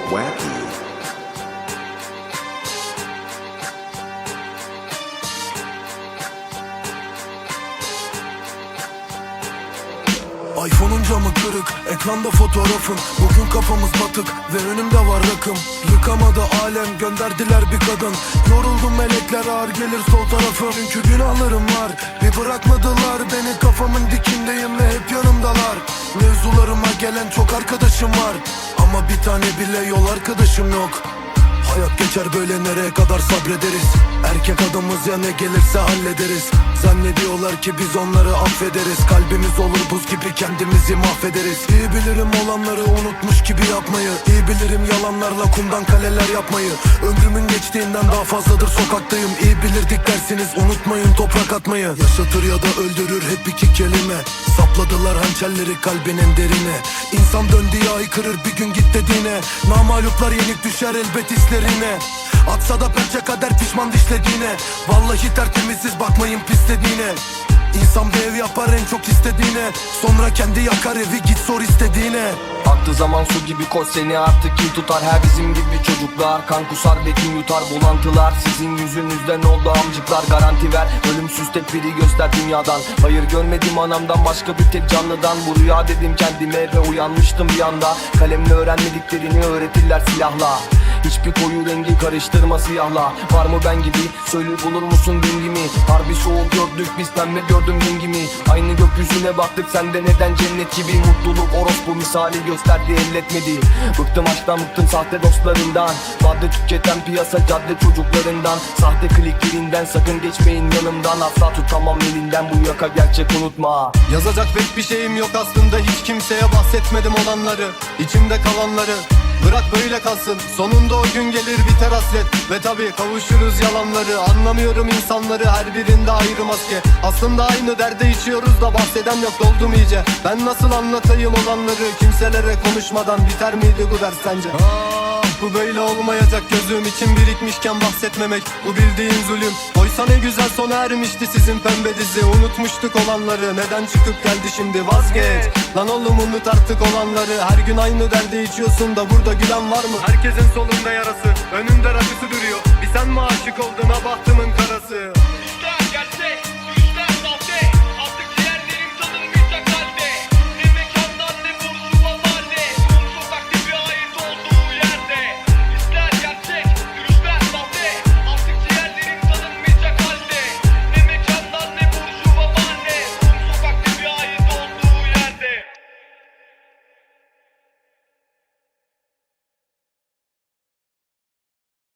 wacky. iPhone'un camı kırık, ekranda fotoğrafın Bugün kafamız batık ve önümde var rakım. Yıkamadı alem, gönderdiler bir kadın. Yoruldum melekler ağır gelir sol tarafım. Çünkü günahlarım var, bir bırakmadılar Beni. Kafamın dikindeyim ve hep yanımdalar. Mevzularıma gelen çok arkadaşım var. Ama bir tane bile yol arkadaşım yok. Hayat geçer böyle nereye kadar sabrederiz? Erkek adamız ya ne gelirse hallederiz. Zannediyorlar ki biz onları affederiz. Kalbimiz olur buz gibi kendimizi mahvederiz. İyi bilirim olanları unutmuş gibi yapmayı. İyi bilirim yalanlarla kumdan kaleler yapmayı. Ömrümün geçtiğinden daha fazladır sokaktayım. İyi bilirdik dersiniz unutmayın toprak atmayı. Yaşatır ya da öldürür hep iki kelime. Sapladılar hançerleri kalbinin derine. İnsan döndüğü aykırır bir gün git dediğine. Namaluplar yenik düşer elbet hislerine. Atsa da pençe kader pişman dişlediğine. Vallahi tertemizsiz bakmayın pislediğine İnsan bir ev yapar en çok istediğine. Sonra kendi yakar evi git sor istediğine. Aktı zaman su gibi koş seni artık kim tutar? Her bizim gibi çocuklar kan kusar ve yutar? Bulantılar sizin yüzünüzden oldu amcıklar. Garanti ver ölümsüz tek biri göster dünyadan. Hayır görmedim anamdan başka bir tek canlıdan. Bu rüya dedim kendime ve uyanmıştım bir anda. Kalemle öğrenmediklerini öğretirler silahla Hiçbir koyu rengi karıştırma siyahla. Var mı ben gibi? Söyle bulur musun dengimi Harbi soğuk gördük biz pembe gördüm rengimi Aynı gökyüzüne baktık sende neden cennet gibi? Mutluluk orospu misali gösterdi elletmedi. Bıktım aşktan bıktım sahte dostlarından. Madde tüketen piyasa cadde çocuklarından. Sahte kliklerinden sakın geçmeyin yanımdan. Asla tutamam elinden bu yaka gerçek unutma. Yazacak pek bir şeyim yok aslında hiç kimseye bahsetmedim olanları. İçimde kalanları Bırak böyle kalsın. Sonunda o gün gelir biter hasret. Ve tabi kavuşuruz yalanları. Anlamıyorum insanları. Her birinde ayrı maske. Aslında aynı derde içiyoruz da bahseden yok. Doldum iyice? Ben nasıl anlatayım olanları? Kimselere konuşmadan biter miydi bu ders sence? Ah, bu böyle olmayacak. Gözüm için birikmişken bahsetmemek. Bu bildiğin zulüm. Oysa ne güzel sona ermişti sizin pembe dizi. Unutmuştuk olanları. Neden çıkıp geldi şimdi? Vazgeç. Lan oğlum unut artık olanları. Her gün aynı derde içiyorsun da burada gülen var mı? Herkesin solunda yarası. Önünde rakısı duruyor. Bir sen mi aşık oldun? Ha bahtımın karası